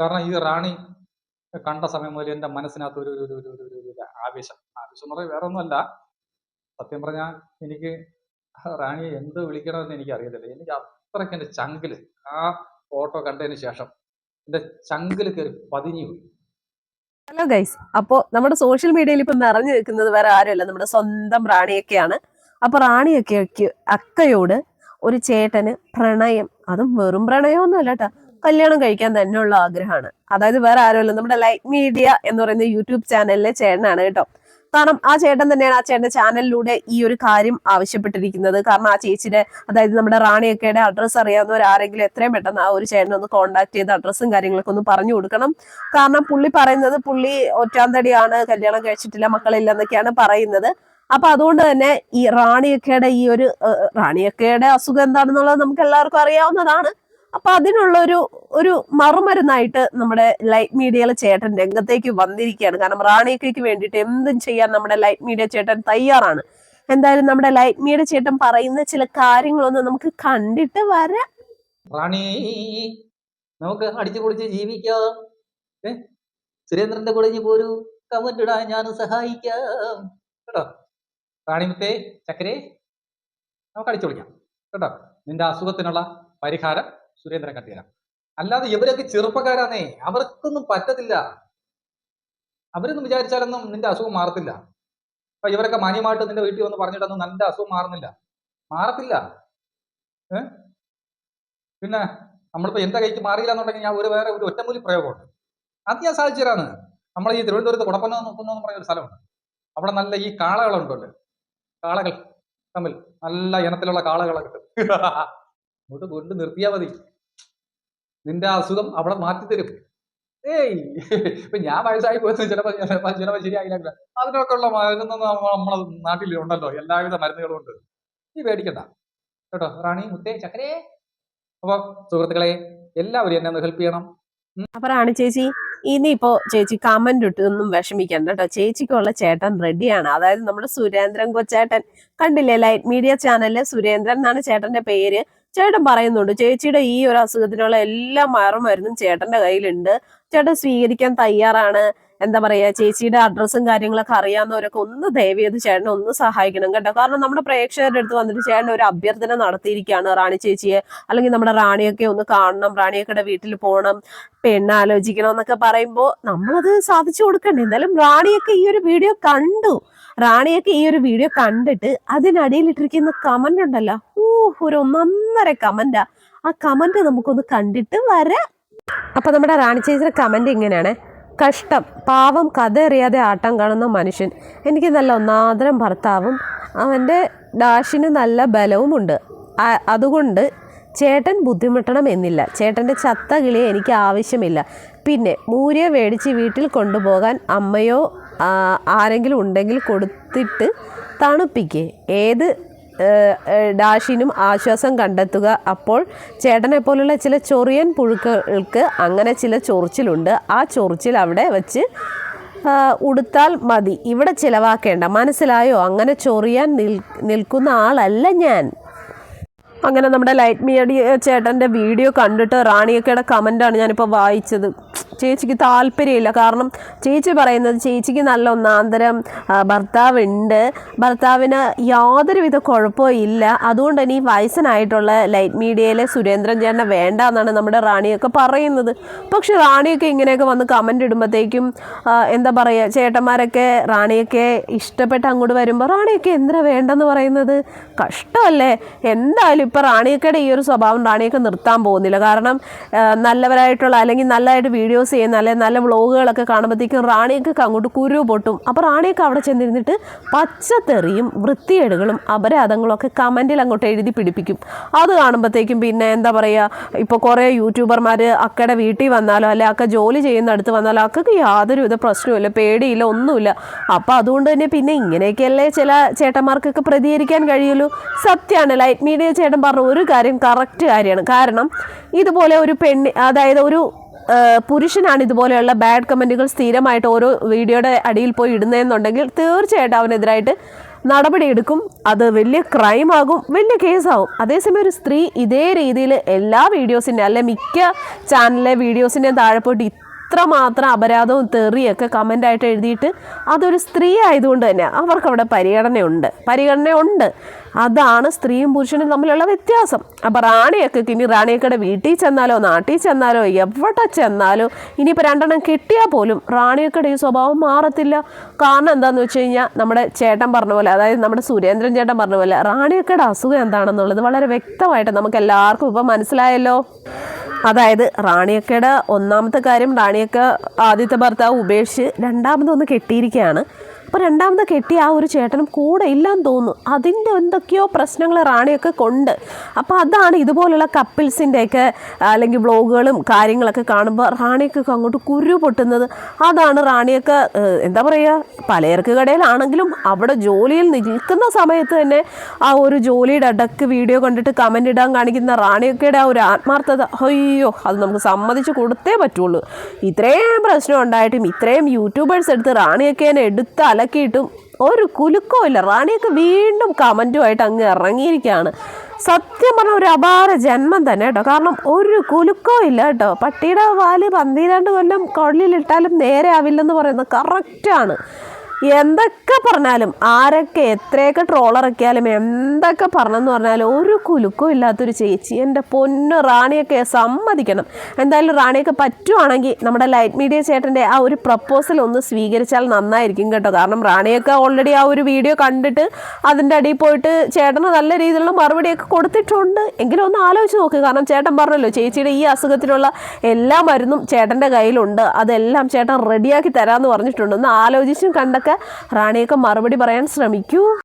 കാരണം ഈ റാണി കണ്ട സമയം മുതൽ എന്റെ മനസ്സിനകത്ത് ഒരു ഒരു ഒരു ഒരു ആവേശം. ആവേശം എന്ന് പറയുന്നത് വേറെ ഒന്നുമല്ല സത്യം പറഞ്ഞാൽ എനിക്ക് റാണിയെ എന്ത് വിളിക്കണമെന്ന് എനിക്ക് അറിയത്തില്ല എനിക്ക് അത്രയ്ക്ക് എന്റെ ചങ്കിൽ ആ ഫോട്ടോ കണ്ടതിന് ശേഷം എന്റെ ചങ്കിൽ കയറി പതിഞ്ഞു പോയി. Hello guys. അപ്പോ നമ്മുടെ സോഷ്യൽ മീഡിയയിൽ ഇപ്പൊ നിറഞ്ഞു നിൽക്കുന്നത് വേറെ ആരുമല്ല. നമ്മുടെ സ്വന്തം റാണിയൊക്കെയാണ്. അപ്പൊ റാണിയൊക്കെ അക്കയോട് ഒരു ചേട്ടന് പ്രണയം അതും വെറും പ്രണയമൊന്നും അല്ല കേട്ടാ. കല്യാണം കഴിക്കാൻ തന്നെയുള്ള ആഗ്രഹമാണ്. അതായത് വേറെ ആരുമല്ല. നമ്മുടെ ലൈറ്റ് മീഡിയ എന്ന് പറയുന്ന യൂട്യൂബ് ചാനലിലെ ചേട്ടനാണ് കേട്ടോ. കാരണം ആ ചേട്ടൻ തന്നെയാണ് ആ ചേട്ടന്റെ ചാനലിലൂടെ ഈ ഒരു കാര്യം ആവശ്യപ്പെട്ടിരിക്കുന്നത്. കാരണം ആ ചേച്ചിയുടെ അതായത് നമ്മുടെ റാണിയൊക്കെയുടെ അഡ്രസ്സ് അറിയാവുന്നവർ ആരെങ്കിലും എത്രയും പെട്ടെന്ന് ആ ഒരു ചേട്ടനെ ഒന്ന് കോൺടാക്ട് ചെയ്ത് അഡ്രസ്സും കാര്യങ്ങളൊക്കെ ഒന്ന് പറഞ്ഞു കൊടുക്കണം. കാരണം പുള്ളി പറയുന്നത് പുള്ളി ഒറ്റാന്തടിയാണ് കല്യാണം കഴിച്ചിട്ടില്ല മക്കളില്ല എന്നൊക്കെയാണ് പറയുന്നത്. അപ്പൊ അതുകൊണ്ട് തന്നെ ഈ റാണിയൊക്കെയുടെ ഈ ഒരു റാണിയൊക്കെയുടെ അസുഖം എന്താണെന്നുള്ളത് നമുക്ക് എല്ലാവർക്കും അറിയാവുന്നതാണ്. അപ്പൊ അതിനുള്ള ഒരു ഒരു മറുമരുന്നായിട്ട് നമ്മുടെ ലൈറ്റ് മീഡിയയിലെ ചേട്ടൻ രംഗത്തേക്ക് വന്നിരിക്കുകയാണ്. കാരണം റാണിയൊക്കെക്ക് വേണ്ടിയിട്ട് എന്തും ചെയ്യാൻ നമ്മുടെ ലൈറ്റ് മീഡിയ ചേട്ടൻ തയ്യാറാണ്. എന്തായാലും നമ്മുടെ ലൈറ്റ് മീഡിയ ചേട്ടൻ പറയുന്ന ചില കാര്യങ്ങളൊന്നും നമുക്ക് കണ്ടിട്ട് വരാം. റാണി നമുക്ക് അടിച്ചു പൊളിച്ച് ജീവിക്കാം. സുരേന്ദ്രന്റെ കൂടെ പോരൂ കമന്റ് ഇടാൻ സഹായിക്കാം. കേട്ടോ? റാണിമുത്തേ ചക്കരെ നമുക്ക് അടിച്ചു പൊളിക്കാം. കേട്ടോ? നിന്റെ അസുഖത്തിനുള്ള പരിഹാരം സുരേന്ദ്രൻ കണ്ടുതരാം അല്ലാതെ ഇവരൊക്കെ ചെറുപ്പക്കാരാണേ അവർക്കൊന്നും പറ്റത്തില്ല. അവരൊന്നും വിചാരിച്ചാലൊന്നും നിന്റെ അസുഖം മാറത്തില്ല. അപ്പൊ ഇവരൊക്കെ മാന്യമായിട്ട് നിന്റെ വീട്ടിൽ വന്ന് പറഞ്ഞിട്ടൊന്നും നിന്റെ അസുഖം മാറുന്നില്ല. മാറത്തില്ല. പിന്നെ നമ്മളിപ്പോ എന്റെ കൈക്ക് മാറിയില്ല എന്നുണ്ടെങ്കിൽ ഞാൻ ഒരു വേറെ ഒരു ഒറ്റമൂലി പ്രയോഗമുണ്ട്. അത് ഞാൻ സാധിച്ചതാണ് നമ്മളെ ഈ തിരുവനന്തപുരത്ത് കുടപ്പന നോക്കുന്ന എന്ന് പറയുന്ന ഒരു സ്ഥലമുണ്ട്. അവിടെ നല്ല ഈ കാളകളുണ്ടല്ലോ. കാളകൾ തമ്മിൽ നല്ല ഇനത്തിലുള്ള കാളകളെ കിട്ടും അങ്ങോട്ട് കൊണ്ട് നിർത്തിയാൽ മതി. നിന്റെ അസുഖം അവിടെ മാറ്റി തരും ഏയ് ഇപ്പൊ ഞാൻ വയസ്സായി പോയത് ചിലപ്പോ ചിലപ്പോ ചിലപ്പോ ശരിയായില്ല. അതിനൊക്കെ ഉള്ള മരുന്നൊന്നും നമ്മ- നമ്മളെ നാട്ടിൽ ഉണ്ടല്ലോ. എല്ലാവിധ മരുന്നുകളും ഉണ്ട്. നീ പേടിക്കണ്ട. കേട്ടോ റാണി മുത്തേ ചക്കരേ. അപ്പൊ സുഹൃത്തുക്കളെ എല്ലാവരും എന്നെ ഒന്ന് ഹെൽപ്പ് ചെയ്യണം. അപ്പൊ റാണി ചേച്ചി ഇനിയിപ്പോ ചേച്ചി കമന്റ് ഇട്ടൊന്നും വിഷമിക്കണ്ട കേട്ടോ. ചേച്ചിക്കുള്ള ചേട്ടൻ റെഡിയാണ് അതായത് നമ്മുടെ സുരേന്ദ്രൻ കൊച്ചേട്ടൻ. കണ്ടില്ലേ ലൈറ്റ് മീഡിയ ചാനലിലെ സുരേന്ദ്രൻ എന്നാണ് ചേട്ടന്റെ പേര്. ചേട്ടൻ പറയുന്നുണ്ട് ചേച്ചിയുടെ ഈ ഒരു അസുഖത്തിനുള്ള എല്ലാ മറുമരുന്നും ചേട്ടന്റെ കയ്യിലുണ്ട്. ചേട്ടൻ സ്വീകരിക്കാൻ തയ്യാറാണ്. എന്താ പറയാ ചേച്ചിയുടെ അഡ്രസ്സും കാര്യങ്ങളൊക്കെ അറിയാവുന്നവരൊക്കെ ഒന്ന് ദയവ് ചെയ്ത് ചേട്ടനെ ഒന്ന് സഹായിക്കണം കേട്ടോ. കാരണം നമ്മുടെ പ്രേക്ഷകരുടെ അടുത്ത് വന്നിട്ട് ചേട്ടൻ ഒരു അഭ്യർത്ഥന നടത്തിയിരിക്കുകയാണ് റാണി ചേച്ചിയെ. അല്ലെങ്കിൽ നമ്മുടെ റാണിയൊക്കെ ഒന്ന് കാണണം റാണിയൊക്കെ വീട്ടിൽ പോകണം പെണ്ണ് ആലോചിക്കണം എന്നൊക്കെ പറയുമ്പോൾ നമ്മളത് സാധിച്ചു കൊടുക്കണ്ടേ. എന്തായാലും റാണിയൊക്കെ ഈ ഒരു വീഡിയോ കണ്ടു. റാണിയൊക്കെ ഈ ഒരു വീഡിയോ കണ്ടിട്ട് അതിനടിയിൽ ഇട്ടിരിക്കുന്ന കമന്റ് ഉണ്ടല്ലോ. ഊ ഒരു ഒന്നൊന്നര കമന്റാ ആ. കമന്റ് നമുക്കൊന്ന് കണ്ടിട്ട് വരാം. അപ്പൊ നമ്മുടെ റാണി ചേച്ചിയുടെ കമന്റ് ഇങ്ങനെയാണ്. കഷ്ടം പാവം കഥയറിയാതെ ആട്ടം കാണുന്ന മനുഷ്യൻ. എനിക്ക് നല്ല ഒന്നാന്തരം ഭർത്താവും അവന്റെ ഡാഷിന് നല്ല ബലവുമുണ്ട് അതുകൊണ്ട് ചേട്ടൻ ബുദ്ധിമുട്ടണം എന്നില്ല. ചേട്ടന്റെ ചത്ത കിളിയെ എനിക്ക് ആവശ്യമില്ല. പിന്നെ മൂര്യ മേടിച്ച് വീട്ടിൽ കൊണ്ടുപോകാൻ അമ്മയോ ആരെങ്കിലും ഉണ്ടെങ്കിൽ കൊടുത്തിട്ട് തണുപ്പിക്കുക ഏത് ഡാഷിനും ആശ്വാസം കണ്ടെത്തുക. അപ്പോൾ ചേട്ടനെ പോലുള്ള ചില ചൊറിയൻ പുഴുക്കൾക്ക് അങ്ങനെ ചില ചൊറിച്ചിലുണ്ട്. ആ ചൊറിച്ചിൽ അവിടെ വെച്ച് ഉടുത്താൽ മതി. ഇവിടെ ചിലവാക്കേണ്ട. മനസ്സിലായോ? അങ്ങനെ ചൊറിയാൻ നിൽ നിൽക്കുന്ന ആളല്ല ഞാൻ. അങ്ങനെ നമ്മുടെ ലൈറ്റ് മീഡിയ ചേട്ടന്റെ വീഡിയോ കണ്ടിട്ട് റാണിയൊക്കെയുടെ കമന്റാണ് ഞാനിപ്പോൾ വായിച്ചത്. ചേച്ചിക്ക് താല്പര്യമില്ല. കാരണം ചേച്ചി പറയുന്നത് ചേച്ചിക്ക് നല്ല ഒന്നാന്തരം ഭർത്താവ് ഭർത്താവുണ്ട്. ഭർത്താവിന് യാതൊരുവിധ കുഴപ്പവും ഇല്ല. അതുകൊണ്ട് തന്നെ ഈ വയസ്സനായിട്ടുള്ള ലൈറ്റ് മീഡിയയിലെ സുരേന്ദ്രൻ ചേട്ടനെ വേണ്ട എന്നാണ് നമ്മുടെ റാണിയൊക്കെ പറയുന്നത്. പക്ഷെ റാണിയൊക്കെ ഇങ്ങനെയൊക്കെ വന്ന് കമന്റ് ഇടുമ്പോഴത്തേക്കും എന്താ പറയുക ചേട്ടന്മാരൊക്കെ റാണിയൊക്കെ ഇഷ്ടപ്പെട്ട് അങ്ങോട്ട് വരുമ്പോൾ റാണിയൊക്കെ എന്തിനാ വേണ്ടെന്ന് പറയുന്നത്? കഷ്ടമല്ലേ? എന്തായാലും ഇപ്പം റാണിയൊക്കെയുടെ ഈ ഒരു സ്വഭാവം റാണിയൊക്കെ നിർത്താൻ പോകുന്നില്ല. കാരണം നല്ലവരായിട്ടുള്ള അല്ലെങ്കിൽ നല്ലതായിട്ട് വീഡിയോസ് ചെയ്യുന്ന അല്ലെങ്കിൽ നല്ല വ്ളോഗുകളൊക്കെ കാണുമ്പോഴത്തേക്കും റാണിയൊക്കെ അങ്ങോട്ട് കുരു പൊട്ടും. അപ്പോൾ റാണിയൊക്കെ അവിടെ ചെന്നിരുന്നിട്ട് പച്ചത്തെറിയും വൃത്തികേടുകളും അപരാധങ്ങളും ഒക്കെ കമന്റിൽ അങ്ങോട്ട് എഴുതി പിടിപ്പിക്കും. അത് കാണുമ്പോഴത്തേക്കും പിന്നെ എന്താ പറയുക ഇപ്പോൾ കുറേ യൂട്യൂബർമാർ അക്കയുടെ വീട്ടിൽ വന്നാലോ അല്ലെ അക്ക ജോലി ചെയ്യുന്ന അടുത്ത് വന്നാലോ അക്കക്ക് യാതൊരുവിധ പ്രശ്നവുമില്ല പേടിയില്ല ഒന്നുമില്ല. അപ്പോൾ അതുകൊണ്ട് തന്നെ പിന്നെ ഇങ്ങനെയൊക്കെയല്ലേ ചില ചേട്ടന്മാർക്കൊക്കെ പ്രതികരിക്കാൻ കഴിയുള്ളൂ. സത്യമാണ് ലൈറ്റ് മീഡിയ ചേട്ടൻ പറഞ്ഞ ഒരു കാര്യം കറക്റ്റ് കാര്യമാണ്. കാരണം ഇതുപോലെ ഒരു പെണ്ണി അതായത് ഒരു പുരുഷനാണ് ഇതുപോലെയുള്ള ബാഡ് കമന്റുകൾ സ്ഥിരമായിട്ട് ഓരോ വീഡിയോയുടെ അടിയിൽ പോയി ഇടുന്നതെന്നുണ്ടെങ്കിൽ തീർച്ചയായിട്ടും അവനെതിരായിട്ട് നടപടിയെടുക്കും. അത് വലിയ ക്രൈം ആകും വലിയ കേസാകും അതേസമയം ഒരു സ്ത്രീ ഇതേ രീതിയിൽ എല്ലാ വീഡിയോസിന്റെ അല്ലെ മിക്ക ചാനലിലെ വീഡിയോസിന്റെയും താഴെ പോയിട്ട് ഇത്രമാത്രം അപരാധവും തെറിയൊക്കെ കമന്റായിട്ട് എഴുതിയിട്ട് അതൊരു സ്ത്രീ ആയതുകൊണ്ട് തന്നെ അവർക്കവിടെ പരിഗണനയുണ്ട്. പരിഗണനയുണ്ട്. അതാണ് സ്ത്രീയും പുരുഷനും തമ്മിലുള്ള വ്യത്യാസം. അപ്പോൾ റാണിയൊക്കെ ഇനി റാണിയൊക്കെ വീട്ടിൽ ചെന്നാലോ നാട്ടിൽ ചെന്നാലോ എവിടെ ചെന്നാലോ ഇനിയിപ്പോൾ രണ്ടെണ്ണം കിട്ടിയാൽ പോലും റാണിയൊക്കെ ഈ സ്വഭാവം മാറത്തില്ല. കാരണം എന്താണെന്ന് വെച്ച് കഴിഞ്ഞാൽ നമ്മുടെ ചേട്ടൻ പറഞ്ഞ പോലെ അതായത് നമ്മുടെ സുരേന്ദ്രൻ ചേട്ടൻ പറഞ്ഞ പോലെ റാണിയൊക്കെയുടെ അസുഖം എന്താണെന്നുള്ളത് വളരെ വ്യക്തമായിട്ട് നമുക്ക് എല്ലാവർക്കും ഇപ്പം മനസ്സിലായല്ലോ. അതായത് റാണിയക്കയുടെ ഒന്നാമത്തെ കാര്യം റാണിയക്ക ആദ്യത്തെ ഭർത്താവ് ഉപേക്ഷിച്ച് രണ്ടാമതൊന്ന് കെട്ടിയിരിക്കുകയാണ് അപ്പോൾ രണ്ടാമത് കെട്ടി ആ ഒരു ചേട്ടനും കൂടെ ഇല്ലാന്ന് തോന്നുന്നു. അതിന്റെ എന്തൊക്കെയോ പ്രശ്നങ്ങൾ റാണിയൊക്കെ കൊണ്ട്. അപ്പോൾ അതാണ് ഇതുപോലുള്ള കപ്പിൾസിന്റെയൊക്കെ അല്ലെങ്കിൽ വ്ളോഗുകളും കാര്യങ്ങളൊക്കെ കാണുമ്പോൾ റാണിയൊക്കെ അങ്ങോട്ട് കുരു പൊട്ടുന്നത്. അതാണ് റാണിയൊക്കെ എന്താ പറയുക പലചരക്ക് കടയിലാണെങ്കിലും അവിടെ ജോലിയിൽ നിൽക്കുന്ന സമയത്ത് തന്നെ ആ ഒരു ജോലിയുടെ അടക്ക് വീഡിയോ കണ്ടിട്ട് കമന്റ് ഇടാൻ കാണിക്കുന്ന റാണിയൊക്കെയുടെ ആ ഒരു ആത്മാർത്ഥത അയ്യോ അത് നമുക്ക് സമ്മതിച്ച് കൊടുത്തേ പറ്റുള്ളൂ. ഇത്രയും പ്രശ്നം ഉണ്ടായിട്ടും ഇത്രയും യൂട്യൂബേഴ്സ് എടുത്ത് റാണിയൊക്കെ എടുത്ത് അലക്കിയിട്ടും ഒരു കുലുക്കവും ഇല്ല റാണിയൊക്കെ വീണ്ടും കമന്റുമായിട്ട് അങ്ങ് ഇറങ്ങിയിരിക്കുകയാണ്. സത്യം പറഞ്ഞ ഒരു അപാര ജന്മം തന്നെ കേട്ടോ. കാരണം ഒരു കുലുക്കവും ഇല്ല കേട്ടോ. പട്ടിയുടെ വാൽ പന്തിരണ്ട് കൊല്ലം കൊള്ളിലിട്ടാലും നേരെ ആവില്ലെന്ന് പറയുന്നത് കറക്റ്റാണ് എന്തൊക്കെ പറഞ്ഞാലും ആരൊക്കെ എത്രയൊക്കെ ട്രോളറൊക്കെയാലും എന്തൊക്കെ പറഞ്ഞെന്ന് പറഞ്ഞാലും ഒരു കുലുക്കും ഇല്ലാത്തൊരു ചേച്ചി എന്റെ പൊന്ന് റാണിയൊക്കെ സമ്മതിക്കണം. എന്തായാലും റാണിയൊക്കെ പറ്റുവാണെങ്കിൽ നമ്മുടെ ലൈറ്റ് മീഡിയ ചേട്ടന്റെ ആ ഒരു പ്രപ്പോസൽ ഒന്ന് സ്വീകരിച്ചാൽ നന്നായിരിക്കും കേട്ടോ. കാരണം റാണിയൊക്കെ ഓൾറെഡി ആ ഒരു വീഡിയോ കണ്ടിട്ട് അതിന്റെ അടിയിൽ പോയിട്ട് ചേട്ടന് നല്ല രീതിയിലുള്ള മറുപടിയൊക്കെ കൊടുത്തിട്ടുണ്ട്. എങ്കിലും ഒന്ന് ആലോചിച്ച് നോക്ക്. കാരണം ചേട്ടൻ പറഞ്ഞല്ലോ ചേച്ചിയുടെ ഈ അസുഖത്തിനുള്ള എല്ലാ മരുന്നും ചേട്ടന്റെ കയ്യിലുണ്ട്. അതെല്ലാം ചേട്ടൻ റെഡിയാക്കി തരാമെന്ന് പറഞ്ഞിട്ടുണ്ട്. ഒന്ന് ആലോചിച്ചും കണ്ടൊക്കെ റാണിയൊക്കെ മറുപടി പറയാൻ ശ്രമിക്കൂ.